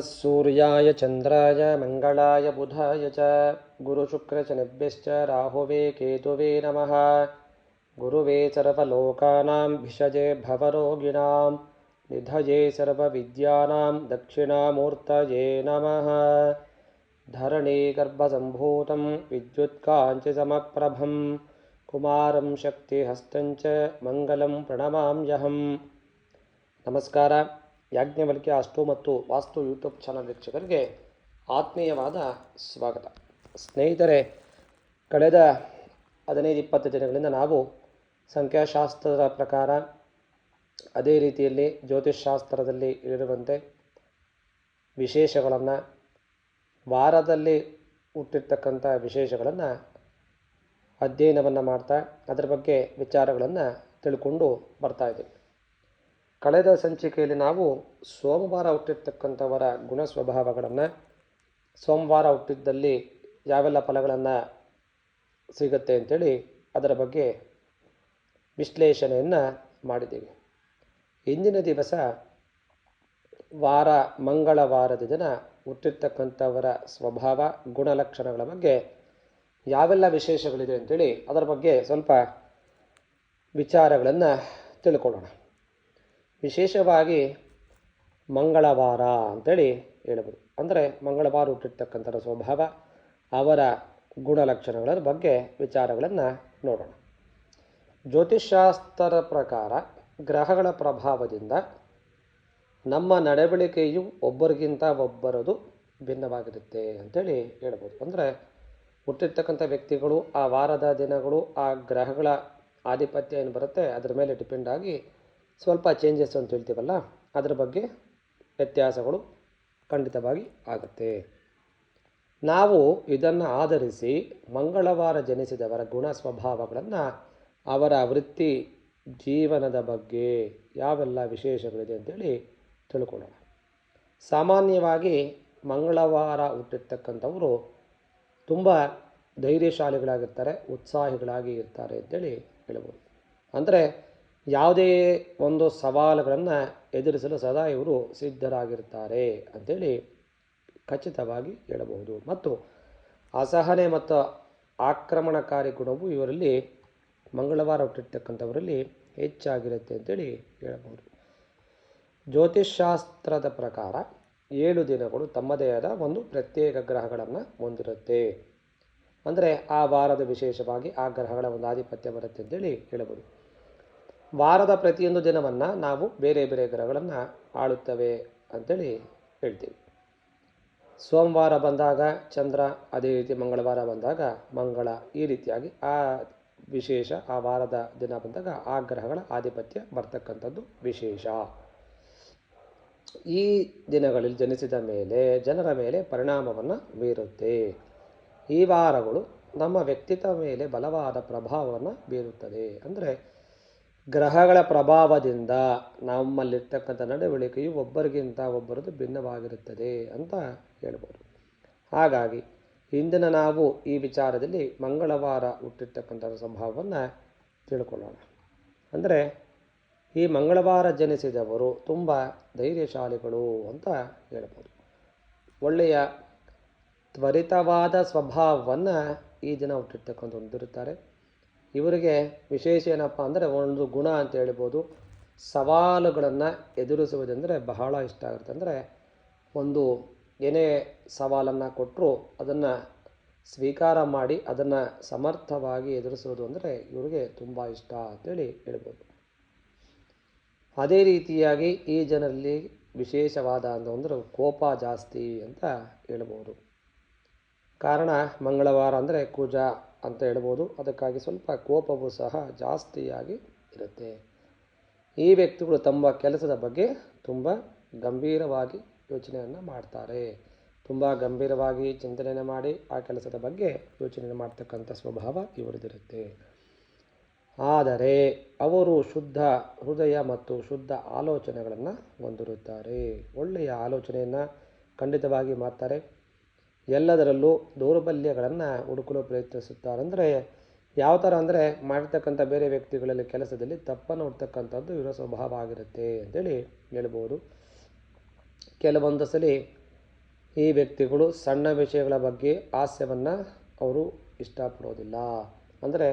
सूर्याय चन्द्राय मङ्गलाय बुधाय च। गुरुशुक्रशनिभ्यश्च राहुवे केतुवे नमः। गुरुवे सर्वलोकानां भिषजे भवरोगिणां निधये सर्वविद्यानां दक्षिणामूर्तये नमः। धरणीगर्भसम्भूतं विद्युत्काञ्चिसमप्रभं कुमारं शक्तिहस्तञ्च मङ्गलं प्रणमां यहम् नमस्कार। ಯಾಜ್ಞವಲ್ಕ್ಯ ಅಷ್ಟು ಮತ್ತು ವಾಸ್ತು ಯೂಟ್ಯೂಬ್ ಚಾನಲ್ ವೀಕ್ಷಕರಿಗೆ ಆತ್ಮೀಯವಾದ ಸ್ವಾಗತ. ಸ್ನೇಹಿತರೆ, ಕಳೆದ ಹದಿನೈದು ಇಪ್ಪತ್ತು ದಿನಗಳಿಂದ ನಾವು ಸಂಖ್ಯಾಶಾಸ್ತ್ರದ ಪ್ರಕಾರ ಅದೇ ರೀತಿಯಲ್ಲಿ ಜ್ಯೋತಿಷ್ಶಾಸ್ತ್ರದಲ್ಲಿ ಇರುವಂತೆ ವಿಶೇಷಗಳನ್ನು, ವಾರದಲ್ಲಿ ಹುಟ್ಟಿರ್ತಕ್ಕಂಥ ವಿಶೇಷಗಳನ್ನು ಅಧ್ಯಯನವನ್ನು ಮಾಡ್ತಾ, ಅದರ ಬಗ್ಗೆ ವಿಚಾರಗಳನ್ನು ತಿಳ್ಕೊಂಡು ಬರ್ತಾ ಇದ್ದೀವಿ. ಕಳೆದ ಸಂಚಿಕೆಯಲ್ಲಿ ನಾವು ಸೋಮವಾರ ಹುಟ್ಟಿರ್ತಕ್ಕಂಥವರ ಗುಣ ಸ್ವಭಾವಗಳನ್ನು, ಸೋಮವಾರ ಹುಟ್ಟಿದ್ದಲ್ಲಿ ಯಾವೆಲ್ಲ ಫಲಗಳನ್ನು ಸಿಗುತ್ತೆ ಅಂತೇಳಿ ಅದರ ಬಗ್ಗೆ ವಿಶ್ಲೇಷಣೆಯನ್ನು ಮಾಡಿದ್ದೀವಿ. ಇಂದಿನ ದಿವಸ ವಾರ, ಮಂಗಳವಾರದ ದಿನ ಹುಟ್ಟಿರ್ತಕ್ಕಂಥವರ ಸ್ವಭಾವ, ಗುಣಲಕ್ಷಣಗಳ ಬಗ್ಗೆ ಯಾವೆಲ್ಲ ವಿಶೇಷಗಳಿದೆ ಅಂತೇಳಿ ಅದರ ಬಗ್ಗೆ ಸ್ವಲ್ಪ ವಿಚಾರಗಳನ್ನು ತಿಳ್ಕೊಳ್ಳೋಣ. ವಿಶೇಷವಾಗಿ ಮಂಗಳವಾರ ಅಂತೇಳಿ ಹೇಳ್ಬೋದು ಅಂದರೆ ಮಂಗಳವಾರ ಹುಟ್ಟಿರ್ತಕ್ಕಂಥ ಸ್ವಭಾವ, ಅವರ ಗುಣಲಕ್ಷಣಗಳ ಬಗ್ಗೆ ವಿಚಾರಗಳನ್ನು ನೋಡೋಣ. ಜ್ಯೋತಿಷ್ಶಾಸ್ತ್ರದ ಪ್ರಕಾರ ಗ್ರಹಗಳ ಪ್ರಭಾವದಿಂದ ನಮ್ಮ ನಡವಳಿಕೆಯು ಒಬ್ಬರಿಗಿಂತ ಒಬ್ಬರದು ಭಿನ್ನವಾಗಿರುತ್ತೆ ಅಂತೇಳಿ ಹೇಳ್ಬೋದು ಅಂದರೆ ಹುಟ್ಟಿರ್ತಕ್ಕಂಥ ವ್ಯಕ್ತಿಗಳು, ಆ ವಾರದ ದಿನಗಳು, ಆ ಗ್ರಹಗಳ ಆಧಿಪತ್ಯ ಏನು ಬರುತ್ತೆ, ಅದರ ಮೇಲೆ ಡಿಪೆಂಡ್ ಆಗಿ ಸ್ವಲ್ಪ ಚೇಂಜಸ್ ಅಂತ ಹೇಳ್ತೀವಲ್ಲ, ಅದರ ಬಗ್ಗೆ ವ್ಯತ್ಯಾಸಗಳು ಖಂಡಿತವಾಗಿ ಆಗುತ್ತೆ. ನಾವು ಇದನ್ನು ಆಧರಿಸಿ ಮಂಗಳವಾರ ಜನಿಸಿದವರ ಗುಣ ಸ್ವಭಾವಗಳನ್ನು ಅವರ ವೃತ್ತಿ ಜೀವನದ ಬಗ್ಗೆ ಯಾವೆಲ್ಲ ವಿಶೇಷಗಳಿದೆ ಅಂತೇಳಿ ತಿಳ್ಕೊಳ್ಳೋಣ. ಸಾಮಾನ್ಯವಾಗಿ ಮಂಗಳವಾರ ಹುಟ್ಟಿರ್ತಕ್ಕಂಥವರು ತುಂಬ ಧೈರ್ಯಶಾಲಿಗಳಾಗಿರ್ತಾರೆ, ಉತ್ಸಾಹಿಗಳಾಗಿ ಇರ್ತಾರೆ ಅಂತೇಳಿ ಹೇಳ್ಬೋದು. ಅಂದರೆ ಯಾವುದೇ ಒಂದು ಸವಾಲುಗಳನ್ನು ಎದುರಿಸಲು ಸದಾ ಇವರು ಸಿದ್ಧರಾಗಿರ್ತಾರೆ ಅಂಥೇಳಿ ಖಚಿತವಾಗಿ ಹೇಳಬಹುದು. ಮತ್ತು ಅಸಹನೆ ಮತ್ತು ಆಕ್ರಮಣಕಾರಿ ಗುಣವು ಇವರಲ್ಲಿ ಮಂಗಳವಾರ ಹುಟ್ಟಿರ್ತಕ್ಕಂಥವರಲ್ಲಿ ಹೆಚ್ಚಾಗಿರುತ್ತೆ ಅಂತೇಳಿ ಹೇಳಬಹುದು. ಜ್ಯೋತಿಷ್ಶಾಸ್ತ್ರದ ಪ್ರಕಾರ ಏಳು ದಿನಗಳು ತಮ್ಮದೇ ಆದ ಒಂದು ಪ್ರತ್ಯೇಕ ಗ್ರಹಗಳನ್ನು ಹೊಂದಿರುತ್ತೆ. ಅಂದರೆ ಆ ವಾರದ ವಿಶೇಷವಾಗಿ ಆ ಗ್ರಹಗಳ ಒಂದು ಆಧಿಪತ್ಯ ಬರುತ್ತೆ ಅಂತೇಳಿ ಹೇಳ್ಬೋದು ವಾರದ ಪ್ರತಿಯೊಂದು ದಿನವನ್ನು ನಾವು ಬೇರೆ ಬೇರೆ ಗ್ರಹಗಳನ್ನು ಆಳುತ್ತವೆ ಅಂತೇಳಿ ಹೇಳ್ತೀವಿ. ಸೋಮವಾರ ಬಂದಾಗ ಚಂದ್ರ, ಅದೇ ರೀತಿ ಮಂಗಳವಾರ ಬಂದಾಗ ಮಂಗಳ, ಈ ರೀತಿಯಾಗಿ ಆ ವಿಶೇಷ ಆ ವಾರದ ದಿನ ಬಂದಾಗ ಆ ಗ್ರಹಗಳ ಆಧಿಪತ್ಯ ಬರ್ತಕ್ಕಂಥದ್ದು ವಿಶೇಷ. ಈ ದಿನಗಳಲ್ಲಿ ಜನಿಸಿದ ಮೇಲೆ ಜನರ ಮೇಲೆ ಪರಿಣಾಮವನ್ನು ಬೀರುತ್ತೆ. ಈ ವಾರಗಳು ನಮ್ಮ ವ್ಯಕ್ತಿತ್ವ ಮೇಲೆ ಬಲವಾದ ಪ್ರಭಾವವನ್ನು ಬೀರುತ್ತದೆ. ಅಂದರೆ ಗ್ರಹಗಳ ಪ್ರಭಾವದಿಂದ ನಮ್ಮಲ್ಲಿರ್ತಕ್ಕಂಥ ನಡವಳಿಕೆಯು ಒಬ್ಬರಿಗಿಂತ ಒಬ್ಬರದು ಭಿನ್ನವಾಗಿರುತ್ತದೆ ಅಂತ ಹೇಳ್ಬೋದು. ಹಾಗಾಗಿ ಇಂದಿನ ನಾವು ಈ ವಿಚಾರದಲ್ಲಿ ಮಂಗಳವಾರ ಹುಟ್ಟಿರ್ತಕ್ಕಂಥ ಸ್ವಭಾವವನ್ನು ತಿಳ್ಕೊಳ್ಳೋಣ. ಅಂದರೆ ಈ ಮಂಗಳವಾರ ಜನಿಸಿದವರು ತುಂಬ ಧೈರ್ಯಶಾಲಿಗಳು ಅಂತ ಹೇಳ್ಬೋದು. ಒಳ್ಳೆಯ ತ್ವರಿತವಾದ ಸ್ವಭಾವವನ್ನು ಈ ದಿನ ಹುಟ್ಟಿರ್ತಕ್ಕಂಥ ಹೊಂದಿರುತ್ತಾರೆ. ಇವರಿಗೆ ವಿಶೇಷ ಏನಪ್ಪ ಅಂದರೆ ಒಂದು ಗುಣ ಅಂತ ಹೇಳ್ಬೋದು. ಸವಾಲುಗಳನ್ನು ಎದುರಿಸುವುದೆಂದರೆ ಬಹಳ ಇಷ್ಟ ಆಗುತ್ತೆ. ಅಂದರೆ ಒಂದು ಏನೇ ಸವಾಲನ್ನು ಕೊಟ್ಟರು ಅದನ್ನು ಸ್ವೀಕಾರ ಮಾಡಿ ಅದನ್ನು ಸಮರ್ಥವಾಗಿ ಎದುರಿಸೋದು ಅಂದರೆ ಇವರಿಗೆ ತುಂಬ ಇಷ್ಟ ಅಂತೇಳಿ ಹೇಳ್ಬೋದು. ಅದೇ ರೀತಿಯಾಗಿ ಈ ಜನರಲ್ಲಿ ವಿಶೇಷವಾದ ಅಂದರೆ ಕೋಪ ಜಾಸ್ತಿ ಅಂತ ಹೇಳ್ಬೋದು. ಕಾರಣ ಮಂಗಳವಾರ ಅಂದರೆ ಕುಜ ಅಂತ ಹೇಳ್ಬೋದು. ಅದಕ್ಕಾಗಿ ಸ್ವಲ್ಪ ಕೋಪವೂ ಸಹ ಜಾಸ್ತಿಯಾಗಿ ಇರುತ್ತೆ. ಈ ವ್ಯಕ್ತಿಗಳು ತಮ್ಮ ಕೆಲಸದ ಬಗ್ಗೆ ತುಂಬ ಗಂಭೀರವಾಗಿ ಯೋಚನೆಯನ್ನು ಮಾಡ್ತಾರೆ. ತುಂಬ ಗಂಭೀರವಾಗಿ ಚಿಂತನೆಯನ್ನು ಮಾಡಿ ಆ ಕೆಲಸದ ಬಗ್ಗೆ ಯೋಚನೆ ಮಾಡ್ತಕ್ಕಂಥ ಸ್ವಭಾವ ಇವರದಿರುತ್ತೆ ಆದರೆ ಅವರು ಶುದ್ಧ ಹೃದಯ ಮತ್ತು ಶುದ್ಧ ಆಲೋಚನೆಗಳನ್ನು ಹೊಂದಿರುತ್ತಾರೆ. ಒಳ್ಳೆಯ ಆಲೋಚನೆಯನ್ನು ಖಂಡಿತವಾಗಿ ಮಾಡ್ತಾರೆ. ಎಲ್ಲದರಲ್ಲೂ ದೌರ್ಬಲ್ಯಗಳನ್ನು ಹುಡುಕಲು ಪ್ರಯತ್ನಿಸುತ್ತಾರೆ. ಅಂದರೆ ಯಾವ ಥರ ಅಂದರೆ ಮಾಡಿರ್ತಕ್ಕಂಥ ಬೇರೆ ವ್ಯಕ್ತಿಗಳಲ್ಲಿ ಕೆಲಸದಲ್ಲಿ ತಪ್ಪನ್ನು ಹುಡ್ತಕ್ಕಂಥದ್ದು ಇವರ ಸ್ವಭಾವ ಆಗಿರುತ್ತೆ ಅಂತೇಳಿ ಹೇಳ್ಬೋದು. ಕೆಲವೊಂದು ಸಲ ಈ ವ್ಯಕ್ತಿಗಳು ಸಣ್ಣ ವಿಷಯಗಳ ಬಗ್ಗೆ ಹಾಸ್ಯವನ್ನು ಅವರು ಇಷ್ಟಪಡೋದಿಲ್ಲ. ಅಂದರೆ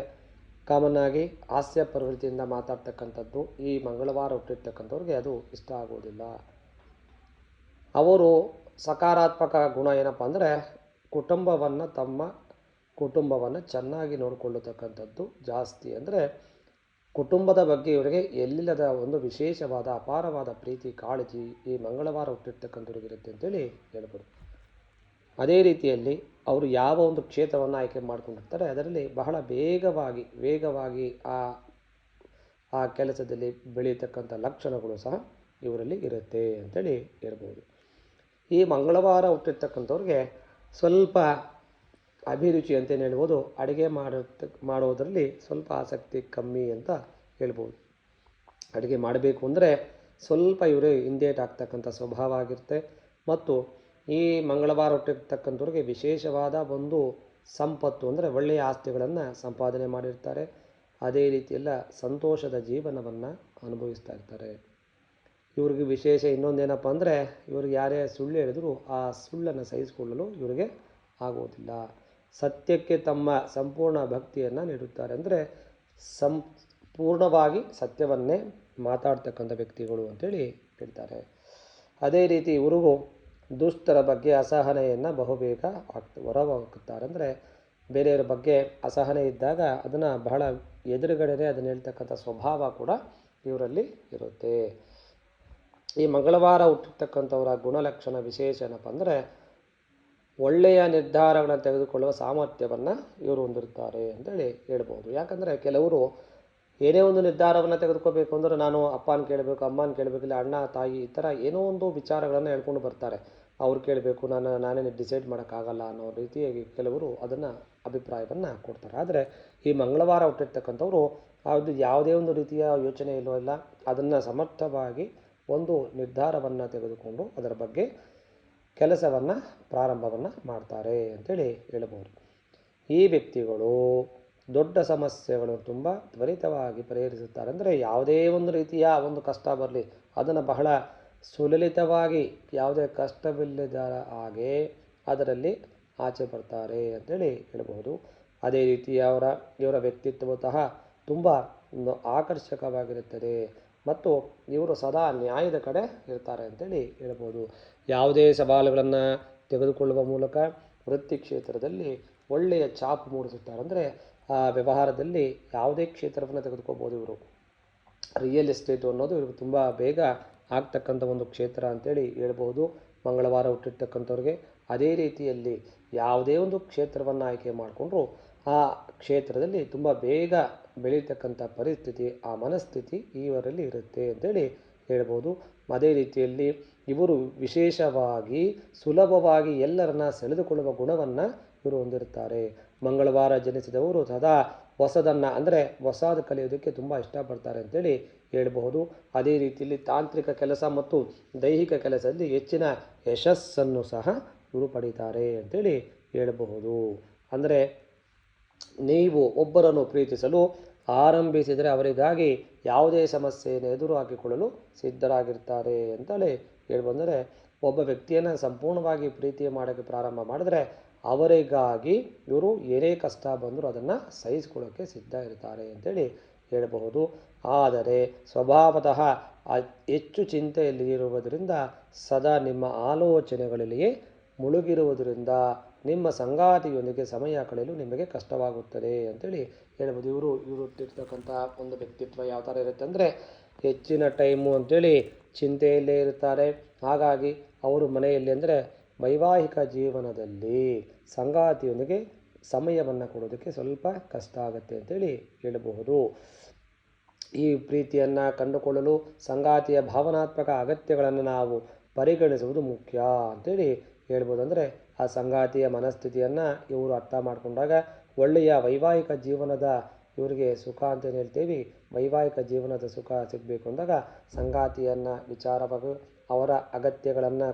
ಕಾಮನ್ ಆಗಿ ಹಾಸ್ಯ ಪ್ರವೃತ್ತಿಯಿಂದ ಮಾತಾಡ್ತಕ್ಕಂಥದ್ದು ಈ ಮಂಗಳವಾರ ಹುಟ್ಟಿರ್ತಕ್ಕಂಥವ್ರಿಗೆ ಅದು ಇಷ್ಟ ಆಗೋದಿಲ್ಲ. ಅವರು ಸಕಾರಾತ್ಮಕ ಗುಣ ಏನಪ್ಪ ಅಂದರೆ ಕುಟುಂಬವನ್ನು ತಮ್ಮ ಕುಟುಂಬವನ್ನು ಚೆನ್ನಾಗಿ ನೋಡಿಕೊಳ್ಳತಕ್ಕಂಥದ್ದು ಜಾಸ್ತಿ ಅಂದರೆ ಕುಟುಂಬದ ಬಗ್ಗೆ ಇವರಿಗೆ ಎಲ್ಲಿಲ್ಲದ ಒಂದು ವಿಶೇಷವಾದ ಅಪಾರವಾದ ಪ್ರೀತಿ, ಕಾಳಜಿ ಈ ಮಂಗಳವಾರ ಹುಟ್ಟಿರ್ತಕ್ಕಂಥವ್ರಿಗಿರುತ್ತೆ ಅಂತೇಳಿ ಹೇಳ್ಬೋದು. ಅದೇ ರೀತಿಯಲ್ಲಿ ಅವರು ಯಾವ ಒಂದು ಕ್ಷೇತ್ರವನ್ನು ಆಯ್ಕೆ ಮಾಡ್ಕೊಂಡಿರ್ತಾರೆ, ಅದರಲ್ಲಿ ಬಹಳ ವೇಗವಾಗಿ ವೇಗವಾಗಿ ಆ ಆ ಕೆಲಸದಲ್ಲಿ ಬೆಳೀತಕ್ಕಂಥ ಲಕ್ಷಣಗಳು ಸಹ ಇವರಲ್ಲಿ ಇರುತ್ತೆ ಅಂತೇಳಿ ಹೇಳ್ಬೋದು. ಈ ಮಂಗಳವಾರ ಹುಟ್ಟಿರ್ತಕ್ಕಂಥವ್ರಿಗೆ ಸ್ವಲ್ಪ ಅಭಿರುಚಿ ಅಂತೇನು ಹೇಳ್ಬೋದು, ಅಡುಗೆ ಮಾಡುತ್ತ ಮಾಡೋದರಲ್ಲಿ ಸ್ವಲ್ಪ ಆಸಕ್ತಿ ಕಮ್ಮಿ ಅಂತ ಹೇಳ್ಬೋದು. ಅಡುಗೆ ಮಾಡಬೇಕು ಅಂದರೆ ಸ್ವಲ್ಪ ಇವರು ಹಿಂದೇಟ್ ಆಗ್ತಕ್ಕಂಥ ಸ್ವಭಾವ ಆಗಿರುತ್ತೆ. ಮತ್ತು ಈ ಮಂಗಳವಾರ ಹುಟ್ಟಿರ್ತಕ್ಕಂಥವ್ರಿಗೆ ವಿಶೇಷವಾದ ಒಂದು ಸಂಪತ್ತು ಅಂದರೆ ಒಳ್ಳೆಯ ಆಸ್ತಿಗಳನ್ನು ಸಂಪಾದನೆ ಮಾಡಿರ್ತಾರೆ. ಅದೇ ರೀತಿಯೆಲ್ಲ ಸಂತೋಷದ ಜೀವನವನ್ನು ಅನುಭವಿಸ್ತಾ ಇರ್ತಾರೆ. ಇವ್ರಿಗೆ ವಿಶೇಷ ಇನ್ನೊಂದೇನಪ್ಪ ಅಂದರೆ ಇವ್ರಿಗೆ ಯಾರೇ ಸುಳ್ಳು ಹೇಳಿದ್ರು ಆ ಸುಳ್ಳನ್ನು ಸಹಿಸಿಕೊಳ್ಳಲು ಇವರಿಗೆ ಆಗುವುದಿಲ್ಲ ಸತ್ಯಕ್ಕೆ ತಮ್ಮ ಸಂಪೂರ್ಣ ಭಕ್ತಿಯನ್ನು ನೀಡುತ್ತಾರೆ. ಅಂದರೆ ಸಂಪೂರ್ಣವಾಗಿ ಸತ್ಯವನ್ನೇ ಮಾತಾಡ್ತಕ್ಕಂಥ ವ್ಯಕ್ತಿಗಳು ಅಂತೇಳಿ ಹೇಳ್ತಾರೆ. ಅದೇ ರೀತಿ ಇವರು ದುಷ್ಟರ ಬಗ್ಗೆ ಅಸಹನೆಯನ್ನು ಬಹುಬೇಗ ಹೊರವಾಗುತ್ತಾರೆ ಅಂದರೆ ಬೇರೆಯವರ ಬಗ್ಗೆ ಅಸಹನೆ ಇದ್ದಾಗ ಅದನ್ನು ಬಹಳ ಎದುರುಗಡೆನೇ ಅದನ್ನು ಹೇಳ್ತಕ್ಕಂಥ ಸ್ವಭಾವ ಕೂಡ ಇವರಲ್ಲಿ ಇರುತ್ತೆ. ಈ ಮಂಗಳವಾರ ಹುಟ್ಟಿರ್ತಕ್ಕಂಥವರ ಗುಣಲಕ್ಷಣ ವಿಶೇಷ ಏನಪ್ಪ ಅಂದರೆ ಒಳ್ಳೆಯ ನಿರ್ಧಾರಗಳನ್ನು ತೆಗೆದುಕೊಳ್ಳುವ ಸಾಮರ್ಥ್ಯವನ್ನು ಇವರು ಹೊಂದಿರ್ತಾರೆ ಅಂತೇಳಿ ಹೇಳ್ಬೋದು. ಯಾಕಂದರೆ ಕೆಲವರು ಏನೇ ಒಂದು ನಿರ್ಧಾರವನ್ನು ತೆಗೆದುಕೋಬೇಕು ಅಂದರೆ ನಾನು ಅಪ್ಪನ ಕೇಳಬೇಕು ಅಮ್ಮನ ಕೇಳಬೇಕು, ಇಲ್ಲ ಅಣ್ಣ, ತಾಯಿ ಈ ಥರ ಏನೋ ಒಂದು ವಿಚಾರಗಳನ್ನು ಹೇಳ್ಕೊಂಡು ಬರ್ತಾರೆ. ಅವ್ರು ಕೇಳಬೇಕು, ನಾನು, ನಾನೇ ಡಿಸೈಡ್ ಮಾಡೋಕ್ಕಾಗಲ್ಲ ಅನ್ನೋ ರೀತಿಯಾಗಿ ಕೆಲವರು ಅದನ್ನು ಅಭಿಪ್ರಾಯವನ್ನು ಕೊಡ್ತಾರೆ. ಆದರೆ ಈ ಮಂಗಳವಾರ ಹುಟ್ಟಿರ್ತಕ್ಕಂಥವ್ರು ಅದು ಯಾವುದೇ ಒಂದು ರೀತಿಯ ಯೋಚನೆ ಇಲ್ಲವಲ್ಲ ಇಲ್ಲ, ಅದನ್ನು ಸಮರ್ಥವಾಗಿ ಒಂದು ನಿರ್ಧಾರವನ್ನು ತೆಗೆದುಕೊಂಡು ಅದರ ಬಗ್ಗೆ ಕೆಲಸವನ್ನು, ಪ್ರಾರಂಭವನ್ನು ಮಾಡ್ತಾರೆ ಅಂತೇಳಿ ಹೇಳಬಹುದು. ಈ ವ್ಯಕ್ತಿಗಳು ದೊಡ್ಡ ಸಮಸ್ಯೆಗಳನ್ನು ತುಂಬ ತ್ವರಿತವಾಗಿ ಪರಿಹರಿಸುತ್ತಾರೆ. ಅಂದರೆ ಯಾವುದೇ ಒಂದು ರೀತಿಯ ಒಂದು ಕಷ್ಟ ಬರಲಿ, ಅದನ್ನು ಬಹಳ ಸುಲಲಿತವಾಗಿ ಯಾವುದೇ ಕಷ್ಟವಿಲ್ಲದ ಹಾಗೆ ಅದರಲ್ಲಿ ಆಚೆ ಬರ್ತಾರೆ ಅಂತೇಳಿ ಹೇಳಬಹುದು. ಅದೇ ರೀತಿ ಅವರ, ಇವರ ಸಹ ತುಂಬ ಆಕರ್ಷಕವಾಗಿರುತ್ತದೆ. ಮತ್ತು ಇವರು ಸದಾ ನ್ಯಾಯದ ಕಡೆ ಇರ್ತಾರೆ ಅಂತೇಳಿ ಹೇಳ್ಬೋದು. ಯಾವುದೇ ಸವಾಲುಗಳನ್ನು ತೆಗೆದುಕೊಳ್ಳುವ ಮೂಲಕ ವೃತ್ತಿ ಕ್ಷೇತ್ರದಲ್ಲಿ ಒಳ್ಳೆಯ ಛಾಪು ಮೂಡಿಸುತ್ತಾರೆ ಅಂದರೆ ಆ ವ್ಯವಹಾರದಲ್ಲಿ ಯಾವುದೇ ಕ್ಷೇತ್ರವನ್ನು ತೆಗೆದುಕೋಬೋದು ಇವರು. ರಿಯಲ್ ಎಸ್ಟೇಟು ಅನ್ನೋದು ಇವ್ರಿಗೆ ತುಂಬ ಬೇಗ ಆಗ್ತಕ್ಕಂಥ ಒಂದು ಕ್ಷೇತ್ರ ಅಂತೇಳಿ ಹೇಳ್ಬೋದು. ಮಂಗಳವಾರ ಹುಟ್ಟಿರ್ತಕ್ಕಂಥವ್ರಿಗೆ ಅದೇ ರೀತಿಯಲ್ಲಿ ಯಾವುದೇ ಒಂದು ಕ್ಷೇತ್ರವನ್ನು ಆಯ್ಕೆ ಮಾಡಿಕೊಂಡ್ರು ಆ ಕ್ಷೇತ್ರದಲ್ಲಿ ತುಂಬ ಬೇಗ ಬೆಳೀತಕ್ಕಂಥ ಪರಿಸ್ಥಿತಿ, ಆ ಮನಸ್ಥಿತಿ ಇವರಲ್ಲಿ ಇರುತ್ತೆ ಅಂತೇಳಿ ಹೇಳ್ಬೋದು. ಅದೇ ರೀತಿಯಲ್ಲಿ ಇವರು ವಿಶೇಷವಾಗಿ, ಸುಲಭವಾಗಿ ಎಲ್ಲರನ್ನ ಸೆಳೆದುಕೊಳ್ಳುವ ಗುಣವನ್ನು ಇವರು ಹೊಂದಿರುತ್ತಾರೆ ಮಂಗಳವಾರ ಜನಿಸಿದವರು ಸದಾ ಹೊಸದನ್ನು, ಅಂದರೆ ಹೊಸದು ಕಲಿಯೋದಕ್ಕೆ ತುಂಬ ಇಷ್ಟಪಡ್ತಾರೆ ಅಂತೇಳಿ ಹೇಳಬಹುದು. ಅದೇ ರೀತಿಯಲ್ಲಿ ತಾಂತ್ರಿಕ ಕೆಲಸ ಮತ್ತು ದೈಹಿಕ ಕೆಲಸದಲ್ಲಿ ಹೆಚ್ಚಿನ ಯಶಸ್ಸನ್ನು ಸಹ ಇವರು ಪಡೀತಾರೆ ಅಂತೇಳಿ ಹೇಳಬಹುದು. ಅಂದರೆ ನೀವು ಒಬ್ಬರನ್ನು ಪ್ರೀತಿಸಲು ಆರಂಭಿಸಿದರೆ ಅವರಿಗಾಗಿ ಯಾವುದೇ ಸಮಸ್ಯೆಯನ್ನು ಎದುರು ಹಾಕಿಕೊಳ್ಳಲು ಸಿದ್ಧರಾಗಿರ್ತಾರೆ ಅಂತಲೇ ಹೇಳ್ಬಂದರೆ ಒಬ್ಬ ವ್ಯಕ್ತಿಯನ್ನು ಸಂಪೂರ್ಣವಾಗಿ ಪ್ರೀತಿ ಮಾಡೋಕ್ಕೆ ಪ್ರಾರಂಭ ಮಾಡಿದ್ರೆ ಅವರಿಗಾಗಿ ಇವರು ಏನೇ ಕಷ್ಟ ಬಂದರೂ ಅದನ್ನು ಸಹಿಸಿಕೊಳ್ಳೋಕ್ಕೆ ಸಿದ್ಧ ಇರ್ತಾರೆ ಅಂತೇಳಿ ಹೇಳಬಹುದು. ಆದರೆ ಸ್ವಭಾವತಃ ಹೆಚ್ಚು ಚಿಂತೆಯಲ್ಲಿ ಇರುವುದರಿಂದ ಸದಾ ನಿಮ್ಮ ಆಲೋಚನೆಗಳಲ್ಲಿಯೇ ಮುಳುಗಿರುವುದರಿಂದ ನಿಮ್ಮ ಸಂಗಾತಿಯೊಂದಿಗೆ ಸಮಯ ಕಳೆಯಲು ನಿಮಗೆ ಕಷ್ಟವಾಗುತ್ತದೆ ಅಂತೇಳಿ ಹೇಳ್ಬೋದು. ಇವರು ಇವರು ಇರ್ತಕ್ಕಂಥ ಒಂದು ವ್ಯಕ್ತಿತ್ವ ಯಾವ ಥರ ಇರುತ್ತೆ ಅಂದರೆ ಹೆಚ್ಚಿನ ಟೈಮು ಅಂತೇಳಿ ಚಿಂತೆಯಲ್ಲೇ ಇರುತ್ತಾರೆ. ಹಾಗಾಗಿ ಅವರು ಮನೆಯಲ್ಲಿ ಅಂದರೆ ವೈವಾಹಿಕ ಜೀವನದಲ್ಲಿ ಸಂಗಾತಿಯೊಂದಿಗೆ ಸಮಯವನ್ನು ಕೊಡೋದಕ್ಕೆ ಸ್ವಲ್ಪ ಕಷ್ಟ ಆಗುತ್ತೆ ಅಂತೇಳಿ ಹೇಳಬಹುದು. ಈ ಪ್ರೀತಿಯನ್ನು ಕಂಡುಕೊಳ್ಳಲು ಸಂಗಾತಿಯ ಭಾವನಾತ್ಮಕ ಅಗತ್ಯಗಳನ್ನು ನಾವು ಪರಿಗಣಿಸುವುದು ಮುಖ್ಯ ಅಂತೇಳಿ ಹೇಳ್ಬೋದು ಅಂದರೆ ಆ ಸಂಗಾತಿಯ ಮನಸ್ಥಿತಿಯನ್ನು ಇವರು ಅರ್ಥ ಮಾಡಿಕೊಂಡಾಗ ಒಳ್ಳೆಯ ವೈವಾಹಿಕ ಜೀವನದ ಇವರಿಗೆ ಸುಖ ಅಂತೇನು ಹೇಳ್ತೀವಿ. ವೈವಾಹಿಕ ಜೀವನದ ಸುಖ ಸಿಗಬೇಕು ಅಂದಾಗ ಸಂಗಾತಿಯನ್ನು ವಿಚಾರವಾಗಿ ಅವರ ಅಗತ್ಯಗಳನ್ನು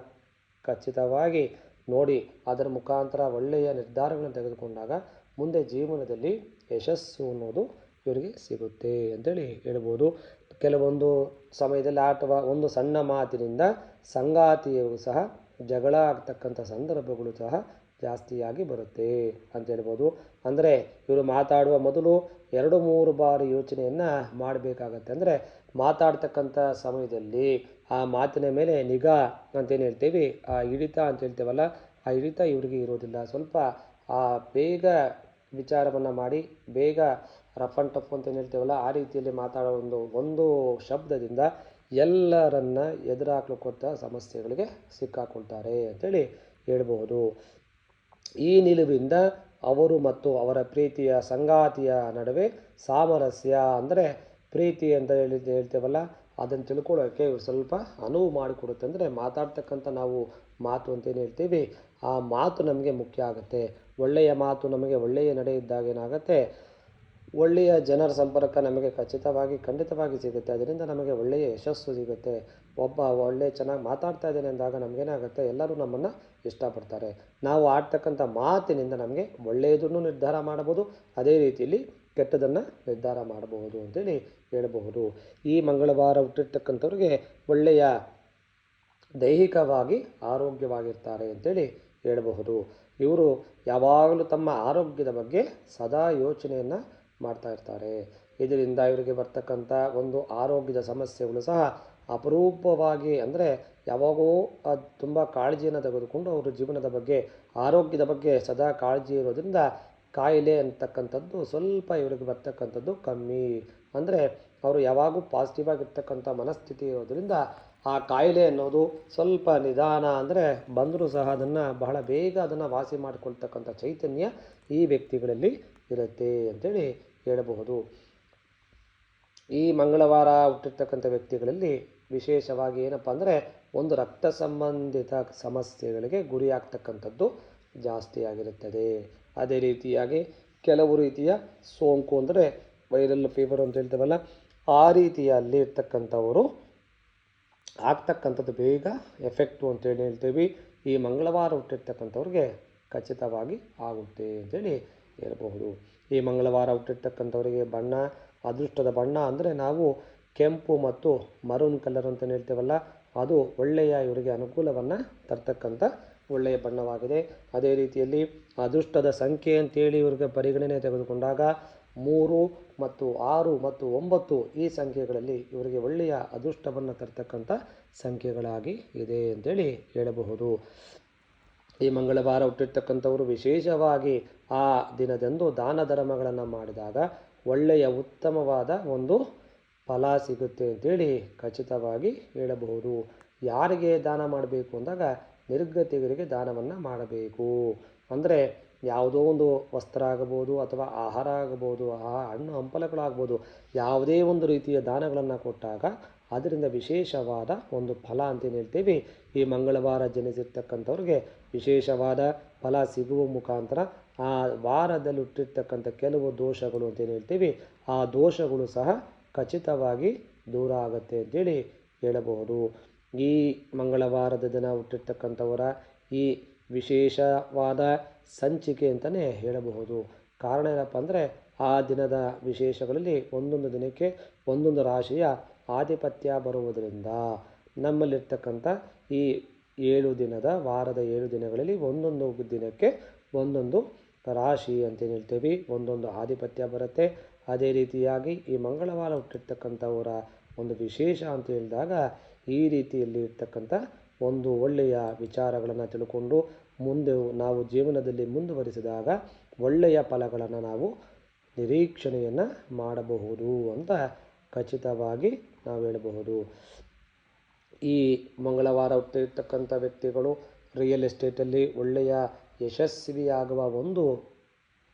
ಖಚಿತವಾಗಿ ನೋಡಿ ಅದರ ಮುಖಾಂತರ ಒಳ್ಳೆಯ ನಿರ್ಧಾರಗಳನ್ನು ತೆಗೆದುಕೊಂಡಾಗ ಮುಂದೆ ಜೀವನದಲ್ಲಿ ಯಶಸ್ಸು ಅನ್ನೋದು ಇವರಿಗೆ ಸಿಗುತ್ತೆ ಅಂತೇಳಿ ಹೇಳ್ಬೋದು. ಕೆಲವೊಂದು ಸಮಯದಲ್ಲಿ ಅಥವಾ ಒಂದು ಸಣ್ಣ ಮಾತಿನಿಂದ ಸಂಗಾತಿಯು ಸಹ ಜಗಳ ಆಗ್ತಕ್ಕಂಥ ಸಂದರ್ಭಗಳು ಸಹ ಜಾಸ್ತಿಯಾಗಿ ಬರುತ್ತೆ ಅಂತ ಹೇಳ್ಬೋದು. ಅಂದರೆ ಇವರು ಮಾತಾಡುವ ಮೊದಲು ಎರಡು ಮೂರು ಬಾರಿ ಯೋಚನೆಯನ್ನು ಮಾಡಬೇಕಾಗತ್ತೆ. ಅಂದರೆ ಮಾತಾಡ್ತಕ್ಕಂಥ ಸಮಯದಲ್ಲಿ ಆ ಮಾತಿನ ಮೇಲೆ ನಿಗಾ ಅಂತೇನು ಹೇಳ್ತೀವಿ, ಆ ಹಿಡಿತ ಅಂತ ಹೇಳ್ತೇವಲ್ಲ, ಆ ಹಿಡಿತ ಇವರಿಗೆ ಇರೋದಿಲ್ಲ. ಸ್ವಲ್ಪ ಆ ಬೇಗ ವಿಚಾರವನ್ನು ಮಾಡಿ, ಬೇಗ ರಫ್ ಆ್ಯಂಡ್ ಟಫ್ ಅಂತ ಏನು ಹೇಳ್ತೇವಲ್ಲ, ಆ ರೀತಿಯಲ್ಲಿ ಮಾತಾಡೋ ಒಂದು ಒಂದು ಶಬ್ದದಿಂದ ಎಲ್ಲರನ್ನ ಎದುರಾಕ್ಲಿಕ್ಕಂಥ ಸಮಸ್ಯೆಗಳಿಗೆ ಸಿಕ್ಕಾಕೊಳ್ತಾರೆ ಅಂತೇಳಿ ಹೇಳ್ಬೋದು ಈ ನಿಲುವಿಂದ ಅವರು ಮತ್ತು ಅವರ ಪ್ರೀತಿಯ ಸಂಗಾತಿಯ ನಡುವೆ ಸಾಮರಸ್ಯ ಅಂದರೆ ಪ್ರೀತಿ ಅಂತ ಹೇಳಿ ಹೇಳ್ತೇವಲ್ಲ, ಅದನ್ನು ತಿಳ್ಕೊಳ್ಳೋಕ್ಕೆ ಸ್ವಲ್ಪ ಅನುವು ಮಾಡಿಕೊಡುತ್ತೆ ಅಂದರೆ ಮಾತಾಡ್ತಕ್ಕಂಥ ನಾವು ಮಾತು ಅಂತೇನು ಹೇಳ್ತೀವಿ, ಆ ಮಾತು ನಮಗೆ ಮುಖ್ಯ ಆಗುತ್ತೆ. ಒಳ್ಳೆಯ ಮಾತು ನಮಗೆ ಒಳ್ಳೆಯ ನಡೆ ಇದ್ದಾಗ ಏನಾಗುತ್ತೆ ಒಳ್ಳೆಯ ಜನರ ಸಂಪರ್ಕ ನಮಗೆ ಖಚಿತವಾಗಿ, ಖಂಡಿತವಾಗಿ ಸಿಗುತ್ತೆ. ಅದರಿಂದ ನಮಗೆ ಒಳ್ಳೆಯ ಯಶಸ್ಸು ಸಿಗುತ್ತೆ. ಒಬ್ಬ ಒಳ್ಳೆಯ ಚೆನ್ನಾಗಿ ಮಾತಾಡ್ತಾ ಇದ್ದೇನೆ ಅಂದಾಗ ನಮಗೇನಾಗುತ್ತೆ ಎಲ್ಲರೂ ನಮ್ಮನ್ನು ಇಷ್ಟಪಡ್ತಾರೆ. ನಾವು ಆಡ್ತಕ್ಕಂಥ ಮಾತಿನಿಂದ ನಮಗೆ ಒಳ್ಳೆಯದನ್ನು ನಿರ್ಧಾರ ಮಾಡಬಹುದು. ಅದೇ ರೀತಿಯಲ್ಲಿ ಕೆಟ್ಟದನ್ನು ನಿರ್ಧಾರ ಮಾಡಬಹುದು ಅಂತೇಳಿ ಹೇಳಬಹುದು. ಈ ಮಂಗಳವಾರ ಹುಟ್ಟಿರ್ತಕ್ಕಂಥವ್ರಿಗೆ ಒಳ್ಳೆಯ ದೈಹಿಕವಾಗಿ ಆರೋಗ್ಯವಾಗಿರ್ತಾರೆ ಅಂತೇಳಿ ಹೇಳಬಹುದು. ಇವರು ಯಾವಾಗಲೂ ತಮ್ಮ ಆರೋಗ್ಯದ ಬಗ್ಗೆ ಸದಾ ಯೋಚನೆಯನ್ನು ಮಾಡ್ತಾ ಇರ್ತಾರೆ. ಇದರಿಂದ ಇವರಿಗೆ ಬರ್ತಕ್ಕಂಥ ಒಂದು ಆರೋಗ್ಯದ ಸಮಸ್ಯೆಗಳು ಸಹ ಅಪರೂಪವಾಗಿ ಅಂದರೆ ಯಾವಾಗೋ ಅದು ತುಂಬ ಕಾಳಜಿಯನ್ನು ತೆಗೆದುಕೊಂಡು ಅವರು ಜೀವನದ ಬಗ್ಗೆ, ಆರೋಗ್ಯದ ಬಗ್ಗೆ ಸದಾ ಕಾಳಜಿ ಇರೋದ್ರಿಂದ ಕಾಯಿಲೆ ಅಂತಕ್ಕಂಥದ್ದು ಸ್ವಲ್ಪ ಇವರಿಗೆ ಬರ್ತಕ್ಕಂಥದ್ದು ಕಮ್ಮಿ. ಅಂದರೆ ಅವರು ಯಾವಾಗೂ ಪಾಸಿಟಿವ್ ಆಗಿರ್ತಕ್ಕಂಥ ಮನಸ್ಥಿತಿ ಇರೋದ್ರಿಂದ ಆ ಕಾಯಿಲೆ ಅನ್ನೋದು ಸ್ವಲ್ಪ ನಿಧಾನ ಅಂದರೆ ಬಂದರೂ ಸಹ ಅದನ್ನು ಬಹಳ ಬೇಗ ಅದನ್ನು ವಾಸಿ ಮಾಡಿಕೊಳ್ತಕ್ಕಂಥ ಚೈತನ್ಯ ಈ ವ್ಯಕ್ತಿಗಳಲ್ಲಿ ಇರುತ್ತೆ ಅಂತೇಳಿ ಹೇಳಬಹುದು ಈ ಮಂಗಳವಾರ ಹುಟ್ಟಿರ್ತಕ್ಕಂಥ ವ್ಯಕ್ತಿಗಳಲ್ಲಿ ವಿಶೇಷವಾಗಿ ಏನಪ್ಪ ಅಂದರೆ ಒಂದು ರಕ್ತ ಸಂಬಂಧಿತ ಸಮಸ್ಯೆಗಳಿಗೆ ಗುರಿಯಾಗ್ತಕ್ಕಂಥದ್ದು ಜಾಸ್ತಿ ಆಗಿರುತ್ತದೆ ಅದೇ ರೀತಿಯಾಗಿ ಕೆಲವು ರೀತಿಯ ಸೋಂಕು ಅಂದರೆ ವೈರಲ್ ಫೀವರ್ ಅಂತ ಹೇಳ್ತೇವಲ್ಲ, ಆ ರೀತಿಯಲ್ಲಿ ಇರ್ತಕ್ಕಂಥವರು ಆಗ್ತಕ್ಕಂಥದ್ದು ಬೇಗ ಎಫೆಕ್ಟು ಅಂತೇಳಿ ಹೇಳ್ತೀವಿ. ಈ ಮಂಗಳವಾರ ಹುಟ್ಟಿರ್ತಕ್ಕಂಥವ್ರಿಗೆ ಖಚಿತವಾಗಿ ಆಗುತ್ತೆ ಅಂತೇಳಿ ಹೇಳಬಹುದು. ಈ ಮಂಗಳವಾರ ಹುಟ್ಟಿರ್ತಕ್ಕಂಥವರಿಗೆ ಬಣ್ಣ, ಅದೃಷ್ಟದ ಬಣ್ಣ ಅಂದರೆ ನಾವು ಕೆಂಪು ಮತ್ತು ಮರೂನ್ ಕಲರ್ ಅಂತ ಹೇಳ್ತೇವಲ್ಲ, ಅದು ಒಳ್ಳೆಯ ಇವರಿಗೆ ಅನುಕೂಲವನ್ನು ತರ್ತಕ್ಕಂಥ ಒಳ್ಳೆಯ ಬಣ್ಣವಾಗಿದೆ. ಅದೇ ರೀತಿಯಲ್ಲಿ ಅದೃಷ್ಟದ ಸಂಖ್ಯೆ ಅಂತೇಳಿ ಇವರಿಗೆ ಪರಿಗಣನೆ ತೆಗೆದುಕೊಂಡಾಗ ಮೂರು ಮತ್ತು ಆರು ಮತ್ತು ಒಂಬತ್ತು ಈ ಸಂಖ್ಯೆಗಳಲ್ಲಿ ಇವರಿಗೆ ಒಳ್ಳೆಯ ಅದೃಷ್ಟವನ್ನು ತರ್ತಕ್ಕಂಥ ಸಂಖ್ಯೆಗಳಾಗಿ ಇದೆ ಅಂತೇಳಿ ಹೇಳಬಹುದು. ಈ ಮಂಗಳವಾರ ಹುಟ್ಟಿರ್ತಕ್ಕಂಥವರು ವಿಶೇಷವಾಗಿ ಆ ದಿನದಂದು ದಾನ ಧರ್ಮಗಳನ್ನು ಮಾಡಿದಾಗ ಒಳ್ಳೆಯ ಉತ್ತಮವಾದ ಒಂದು ಫಲ ಸಿಗುತ್ತೆ ಅಂತೇಳಿ ಖಚಿತವಾಗಿ ಹೇಳಬಹುದು. ಯಾರಿಗೆ ದಾನ ಮಾಡಬೇಕು ಅಂದಾಗ ನಿರ್ಗತಿಗರಿಗೆ ದಾನವನ್ನು ಮಾಡಬೇಕು. ಅಂದರೆ ಯಾವುದೋ ಒಂದು ವಸ್ತ್ರ ಆಗಬಹುದು ಅಥವಾ ಆಹಾರ ಆಗಬಹುದು, ಆ ಹಣ್ಣು ಹಂಪಲುಗಳಾಗ್ಬೋದು ಯಾವುದೇ ಒಂದು ರೀತಿಯ ದಾನಗಳನ್ನು ಕೊಟ್ಟಾಗ ಅದರಿಂದ ವಿಶೇಷವಾದ ಒಂದು ಫಲ ಅಂತೇನು ಹೇಳ್ತೀವಿ, ಈ ಮಂಗಳವಾರ ಜನಿಸಿರ್ತಕ್ಕಂಥವ್ರಿಗೆ ವಿಶೇಷವಾದ ಫಲ ಸಿಗುವ ಮುಖಾಂತರ ಆ ವಾರದಲ್ಲಿ ಹುಟ್ಟಿರ್ತಕ್ಕಂಥ ಕೆಲವು ದೋಷಗಳು ಅಂತೇನು ಹೇಳ್ತೀವಿ, ಆ ದೋಷಗಳು ಸಹ ಖಚಿತವಾಗಿ ದೂರ ಆಗುತ್ತೆ ಅಂತೇಳಿ ಹೇಳಬಹುದು. ಈ ಮಂಗಳವಾರದ ದಿನ ಹುಟ್ಟಿರ್ತಕ್ಕಂಥವರ ಈ ವಿಶೇಷವಾದ ಸಂಚಿಕೆ ಅಂತಲೇ ಹೇಳಬಹುದು. ಕಾರಣ ಏನಪ್ಪ ಅಂದರೆ ಆ ದಿನದ ವಿಶೇಷಗಳಲ್ಲಿ ಒಂದೊಂದು ದಿನಕ್ಕೆ ಒಂದೊಂದು ರಾಶಿಯ ಆಧಿಪತ್ಯ ಬರುವುದರಿಂದ ನಮ್ಮಲ್ಲಿರ್ತಕ್ಕಂಥ ಈ ಏಳು ದಿನದ ವಾರದ ಏಳು ದಿನಗಳಲ್ಲಿ ಒಂದೊಂದು ದಿನಕ್ಕೆ ಒಂದೊಂದು ರಾಶಿ ಅಂತೇನು ಹೇಳ್ತೀವಿ. ಒಂದೊಂದು ಆಧಿಪತ್ಯ ಬರುತ್ತೆ. ಅದೇ ರೀತಿಯಾಗಿ ಈ ಮಂಗಳವಾರ ಹುಟ್ಟಿರ್ತಕ್ಕಂಥವರ ಒಂದು ವಿಶೇಷ ಅಂತ ಹೇಳಿದಾಗ ಈ ರೀತಿಯಲ್ಲಿ ಇರ್ತಕ್ಕಂಥ ಒಂದು ಒಳ್ಳೆಯ ವಿಚಾರಗಳನ್ನು ತಿಳ್ಕೊಂಡು ಮುಂದೆ ನಾವು ಜೀವನದಲ್ಲಿ ಮುಂದುವರಿಸಿದಾಗ ಒಳ್ಳೆಯ ಫಲಗಳನ್ನು ನಾವು ನಿರೀಕ್ಷಣೆಯನ್ನು ಮಾಡಬಹುದು ಅಂತ ಖಚಿತವಾಗಿ ನಾವು ಹೇಳಬಹುದು ಈ ಮಂಗಳವಾರ ಹುಟ್ಟಿರ್ತಕ್ಕಂಥ ವ್ಯಕ್ತಿಗಳು ರಿಯಲ್ ಎಸ್ಟೇಟಲ್ಲಿ ಒಳ್ಳೆಯ ಯಶಸ್ವಿಯಾಗುವ ಒಂದು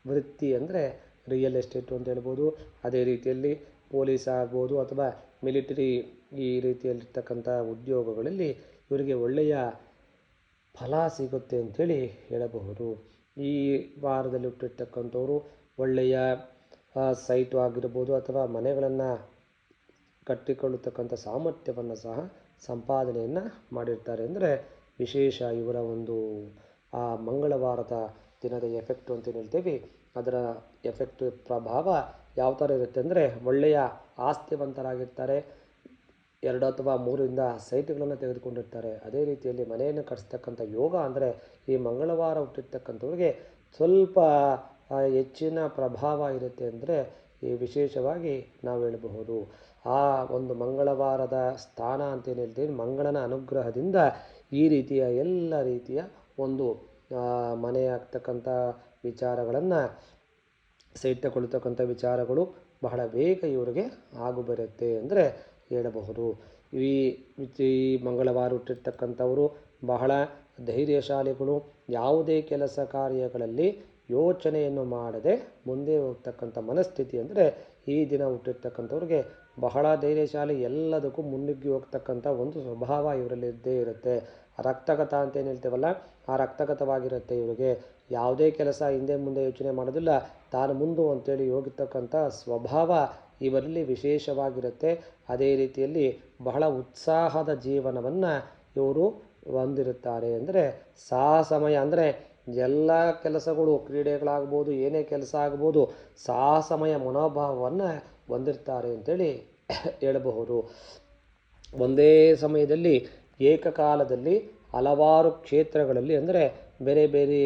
ವೃತ್ತಿ ಅಂದರೆ ರಿಯಲ್ ಎಸ್ಟೇಟು ಅಂತ ಹೇಳ್ಬೋದು. ಅದೇ ರೀತಿಯಲ್ಲಿ ಪೊಲೀಸ್ ಆಗ್ಬೋದು ಅಥವಾ ಮಿಲಿಟರಿ ಈ ರೀತಿಯಲ್ಲಿರ್ತಕ್ಕಂಥ ಉದ್ಯೋಗಗಳಲ್ಲಿ ಇವರಿಗೆ ಒಳ್ಳೆಯ ಫಲ ಸಿಗುತ್ತೆ ಅಂಥೇಳಿ ಹೇಳಬಹುದು. ಈ ವಾರದಲ್ಲಿ ಹುಟ್ಟಿರ್ತಕ್ಕಂಥವ್ರು ಒಳ್ಳೆಯ ಸೈಟು ಆಗಿರ್ಬೋದು ಅಥವಾ ಮನೆಗಳನ್ನು ಕಟ್ಟಿಕೊಳ್ಳತಕ್ಕಂಥ ಸಾಮರ್ಥ್ಯವನ್ನು ಸಹ ಸಂಪಾದನೆಯನ್ನು ಮಾಡಿರ್ತಾರೆ. ಅಂದರೆ ವಿಶೇಷ ಇವರ ಒಂದು, ಆ ಮಂಗಳವಾರದ ದಿನದ ಎಫೆಕ್ಟು ಅಂತ ಹೇಳ್ತೀವಿ, ಅದರ ಎಫೆಕ್ಟ್ ಪ್ರಭಾವ ಯಾವ ಥರ ಇರುತ್ತೆ ಅಂದರೆ ಒಳ್ಳೆಯ ಆಸ್ತಿವಂತರಾಗಿರ್ತಾರೆ, ಎರಡು ಅಥವಾ ಮೂರರಿಂದ ಸೈಟ್ಗಳನ್ನು ತೆಗೆದುಕೊಂಡಿರ್ತಾರೆ. ಅದೇ ರೀತಿಯಲ್ಲಿ ಮನೆಯನ್ನು ಕಟ್ಟಿಸ್ತಕ್ಕಂಥ ಯೋಗ ಅಂದರೆ ಈ ಮಂಗಳವಾರ ಹುಟ್ಟಿರ್ತಕ್ಕಂಥವ್ರಿಗೆ ಸ್ವಲ್ಪ ಹೆಚ್ಚಿನ ಪ್ರಭಾವ ಇರುತ್ತೆ ಅಂದರೆ ಈ ವಿಶೇಷವಾಗಿ ನಾವು ಹೇಳಬಹುದು. ಆ ಒಂದು ಮಂಗಳವಾರದ ಸ್ಥಾನ ಅಂತ ಏನು ಹೇಳ್ತೀವಿ ಮಂಗಳನ ಅನುಗ್ರಹದಿಂದ ಈ ರೀತಿಯ ಎಲ್ಲ ರೀತಿಯ ಒಂದು ಮನೆಯಾಗ್ತಕ್ಕಂಥ ವಿಚಾರಗಳನ್ನು ಸೈಟ್ಟಕೊಳ್ಳತಕ್ಕಂಥ ವಿಚಾರಗಳು ಬಹಳ ಬೇಗ ಇವರಿಗೆ ಆಗು ಬರುತ್ತೆ ಅಂದರೆ ಹೇಳಬಹುದು. ಈ ಈ ಮಂಗಳವಾರ ಹುಟ್ಟಿರ್ತಕ್ಕಂಥವರು ಬಹಳ ಧೈರ್ಯಶಾಲಿಗಳು, ಯಾವುದೇ ಕೆಲಸ ಕಾರ್ಯಗಳಲ್ಲಿ ಯೋಚನೆಯನ್ನು ಮಾಡದೆ ಮುಂದೆ ಹೋಗ್ತಕ್ಕಂಥ ಮನಸ್ಥಿತಿ ಅಂದರೆ ಈ ದಿನ ಹುಟ್ಟಿರ್ತಕ್ಕಂಥವ್ರಿಗೆ ಬಹಳ ಧೈರ್ಯಶಾಲಿ, ಎಲ್ಲದಕ್ಕೂ ಮುನ್ನುಗ್ಗಿ ಹೋಗ್ತಕ್ಕಂಥ ಒಂದು ಸ್ವಭಾವ ಇವರಲ್ಲಿ ಇದ್ದೇ ಇರುತ್ತೆ. ರಕ್ತಗತ ಅಂತ ಏನು ಹೇಳ್ತೇವಲ್ಲ, ಆ ರಕ್ತಗತವಾಗಿರುತ್ತೆ ಇವರಿಗೆ. ಯಾವುದೇ ಕೆಲಸ ಹಿಂದೆ ಮುಂದೆ ಯೋಚನೆ ಮಾಡೋದಿಲ್ಲ, ತಾನು ಮುಂದು ಅಂತೇಳಿ ಹೋಗಿರ್ತಕ್ಕಂಥ ಸ್ವಭಾವ ಇವರಲ್ಲಿ ವಿಶೇಷವಾಗಿರುತ್ತೆ. ಅದೇ ರೀತಿಯಲ್ಲಿ ಬಹಳ ಉತ್ಸಾಹದ ಜೀವನವನ್ನು ಇವರು ಹೊಂದಿರುತ್ತಾರೆ. ಅಂದರೆ ಸಾಹಸಮಯ ಅಂದರೆ ಎಲ್ಲ ಕೆಲಸಗಳು, ಕ್ರೀಡೆಗಳಾಗ್ಬೋದು, ಏನೇ ಕೆಲಸ ಆಗ್ಬೋದು ಸಾಹಸಮಯ ಮನೋಭಾವವನ್ನು ಹೊಂದಿರ್ತಾರೆ ಅಂತೇಳಿ ಹೇಳಬಹುದು. ಒಂದೇ ಸಮಯದಲ್ಲಿ ಏಕಕಾಲದಲ್ಲಿ ಹಲವಾರು ಕ್ಷೇತ್ರಗಳಲ್ಲಿ ಅಂದರೆ ಬೇರೆ ಬೇರೆ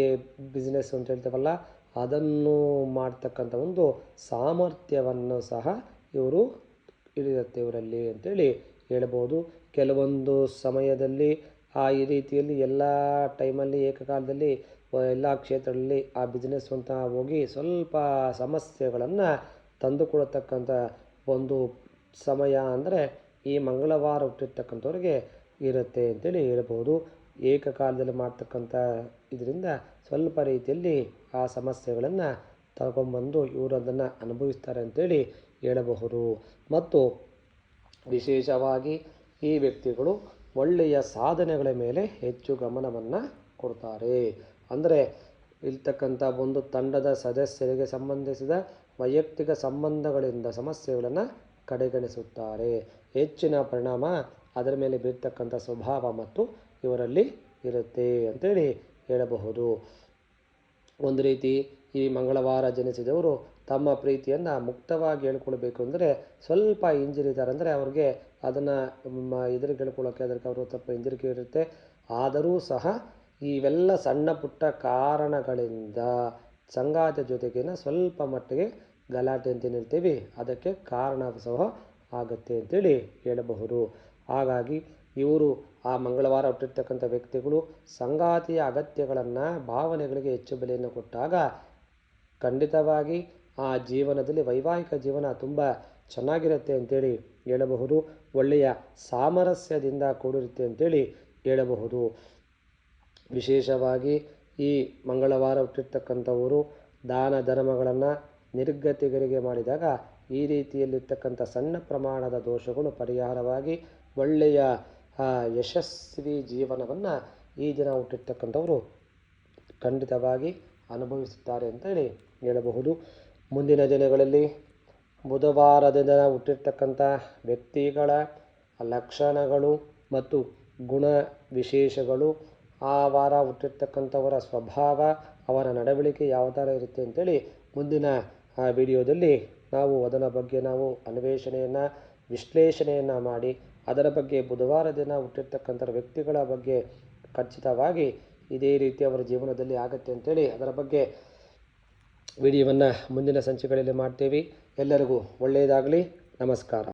ಬಿಸ್ನೆಸ್ ಅಂತ ಹೇಳ್ತೇವಲ್ಲ, ಅದನ್ನು ಮಾಡ್ತಕ್ಕಂಥ ಒಂದು ಸಾಮರ್ಥ್ಯವನ್ನು ಸಹ ಇವರು ಇರುತ್ತೆ ಇವರಲ್ಲಿ ಅಂತೇಳಿ ಹೇಳ್ಬೋದು ಕೆಲವೊಂದು ಸಮಯದಲ್ಲಿ ಆ ಈ ರೀತಿಯಲ್ಲಿ ಎಲ್ಲ ಟೈಮಲ್ಲಿ ಏಕಕಾಲದಲ್ಲಿ ಎಲ್ಲ ಕ್ಷೇತ್ರಗಳಲ್ಲಿ ಆ ಬಿಸ್ನೆಸ್ ಅಂತ ಹೋಗಿ ಸ್ವಲ್ಪ ಸಮಸ್ಯೆಗಳನ್ನು ತಂದುಕೊಡತಕ್ಕಂಥ ಒಂದು ಸಮಯ ಅಂದರೆ ಈ ಮಂಗಳವಾರ ಹುಟ್ಟಿರ್ತಕ್ಕಂಥವ್ರಿಗೆ ಇರುತ್ತೆ ಅಂತೇಳಿ ಹೇಳ್ಬೋದು. ಏಕಕಾಲದಲ್ಲಿ ಮಾಡ್ತಕ್ಕಂಥ ಇದರಿಂದ ಸ್ವಲ್ಪ ರೀತಿಯಲ್ಲಿ ಆ ಸಮಸ್ಯೆಗಳನ್ನು ತಗೊಂಬಂದು ಇವರು ಅದನ್ನು ಅನುಭವಿಸ್ತಾರೆ ಅಂತೇಳಿ ಹೇಳಬಹುದು. ಮತ್ತು ವಿಶೇಷವಾಗಿ ಈ ವ್ಯಕ್ತಿಗಳು ಒಳ್ಳೆಯ ಸಾಧನೆಗಳ ಮೇಲೆ ಹೆಚ್ಚು ಗಮನವನ್ನು ಕೊಡ್ತಾರೆ. ಅಂದರೆ ಇರ್ತಕ್ಕಂಥ ಒಂದು ತಂಡದ ಸದಸ್ಯರಿಗೆ ಸಂಬಂಧಿಸಿದ ವೈಯಕ್ತಿಕ ಸಂಬಂಧಗಳಿಂದ ಸಮಸ್ಯೆಗಳನ್ನು ಕಡೆಗಣಿಸುತ್ತಾರೆ. ಹೆಚ್ಚಿನ ಪರಿಣಾಮ ಅದರ ಮೇಲೆ ಬೀರ್ತಕ್ಕಂಥ ಸ್ವಭಾವ ಮತ್ತು ಇವರಲ್ಲಿ ಇರುತ್ತೆ ಅಂತೇಳಿ ಹೇಳಬಹುದು. ಒಂದು ರೀತಿ ಈ ಮಂಗಳವಾರ ಜನಿಸಿದವರು ತಮ್ಮ ಪ್ರೀತಿಯನ್ನು ಮುಕ್ತವಾಗಿ ಹೇಳ್ಕೊಳ್ಬೇಕು ಅಂದರೆ ಸ್ವಲ್ಪ ಹಿಂಜರಿತಾರೆ ಅಂದರೆ ಅವ್ರಿಗೆ ಅದನ್ನು ಎದುರಿಗೆ ಹೇಳ್ಕೊಳ್ಳೋಕ್ಕೆ ಅದಕ್ಕೆ ಅವರು ಸ್ವಲ್ಪ ಹಿಂಜರಿಕೆ ಇರುತ್ತೆ ಆದರೂ ಸಹ ಇವೆಲ್ಲ ಸಣ್ಣ ಪುಟ್ಟ ಕಾರಣಗಳಿಂದ ಸಂಗಾತಿ ಜೊತೆಗಿನ ಸ್ವಲ್ಪ ಮಟ್ಟಿಗೆ ಗಲಾಟೆ ಅಂತ ಏನು ಅದಕ್ಕೆ ಕಾರಣ ಸಹ ಆಗುತ್ತೆ ಅಂತೇಳಿ ಹೇಳಬಹುದು. ಹಾಗಾಗಿ ಇವರು ಆ ಮಂಗಳವಾರ ಹುಟ್ಟಿರ್ತಕ್ಕಂಥ ವ್ಯಕ್ತಿಗಳು ಸಂಗಾತಿಯ ಅಗತ್ಯಗಳನ್ನು, ಭಾವನೆಗಳಿಗೆ ಹೆಚ್ಚು ಬೆಲೆಯನ್ನು ಕೊಟ್ಟಾಗ ಖಂಡಿತವಾಗಿ ಆ ಜೀವನದಲ್ಲಿ ವೈವಾಹಿಕ ಜೀವನ ತುಂಬ ಚೆನ್ನಾಗಿರುತ್ತೆ ಅಂತೇಳಿ ಹೇಳಬಹುದು. ಒಳ್ಳೆಯ ಸಾಮರಸ್ಯದಿಂದ ಕೂಡಿರುತ್ತೆ ಅಂತೇಳಿ ಹೇಳಬಹುದು. ವಿಶೇಷವಾಗಿ ಈ ಮಂಗಳವಾರ ಹುಟ್ಟಿರ್ತಕ್ಕಂಥವರು ದಾನ ಧರ್ಮಗಳನ್ನು ನಿರ್ಗತಿಗರಿಗೆ ಮಾಡಿದಾಗ ಈ ರೀತಿಯಲ್ಲಿರ್ತಕ್ಕಂಥ ಸಣ್ಣ ಪ್ರಮಾಣದ ದೋಷಗಳು ಪರಿಹಾರವಾಗಿ ಒಳ್ಳೆಯ ಯಶಸ್ವಿ ಜೀವನವನ್ನು ಈ ದಿನ ಹುಟ್ಟಿರ್ತಕ್ಕಂಥವರು ಖಂಡಿತವಾಗಿ ಅನುಭವಿಸುತ್ತಾರೆ ಅಂತೇಳಿ ಹೇಳಬಹುದು. ಮುಂದಿನ ದಿನಗಳಲ್ಲಿ ಬುಧವಾರದ ದಿನ ಹುಟ್ಟಿರ್ತಕ್ಕಂಥ ವ್ಯಕ್ತಿಗಳ ಲಕ್ಷಣಗಳು ಮತ್ತು ಗುಣ ವಿಶೇಷಗಳು, ಆ ವಾರ ಹುಟ್ಟಿರ್ತಕ್ಕಂಥವರ ಸ್ವಭಾವ, ಅವರ ನಡವಳಿಕೆ ಯಾವ ಥರ ಇರುತ್ತೆ ಅಂತೇಳಿ ಮುಂದಿನ ಆ ವಿಡಿಯೋದಲ್ಲಿ ನಾವು ಅದರ ಬಗ್ಗೆ ನಾವು ಅನ್ವೇಷಣೆಯನ್ನು, ವಿಶ್ಲೇಷಣೆಯನ್ನು ಮಾಡಿ, ಅದರ ಬಗ್ಗೆ ಬುಧವಾರ ದಿನ ಹುಟ್ಟಿರ್ತಕ್ಕಂಥ ವ್ಯಕ್ತಿಗಳ ಬಗ್ಗೆ ಖಚಿತವಾಗಿ ಇದೇ ರೀತಿ ಅವರ ಜೀವನದಲ್ಲಿ ಆಗತ್ತೆ ಅಂತೇಳಿ ಅದರ ಬಗ್ಗೆ ವಿಡಿಯೋವನ್ನು ಮುಂದಿನ ಸಂಚಿಕೆಗಳಲ್ಲಿ ಮಾಡ್ತೇವೆ. ಎಲ್ಲರಿಗೂ ಒಳ್ಳೆಯದಾಗಲಿ. ನಮಸ್ಕಾರ.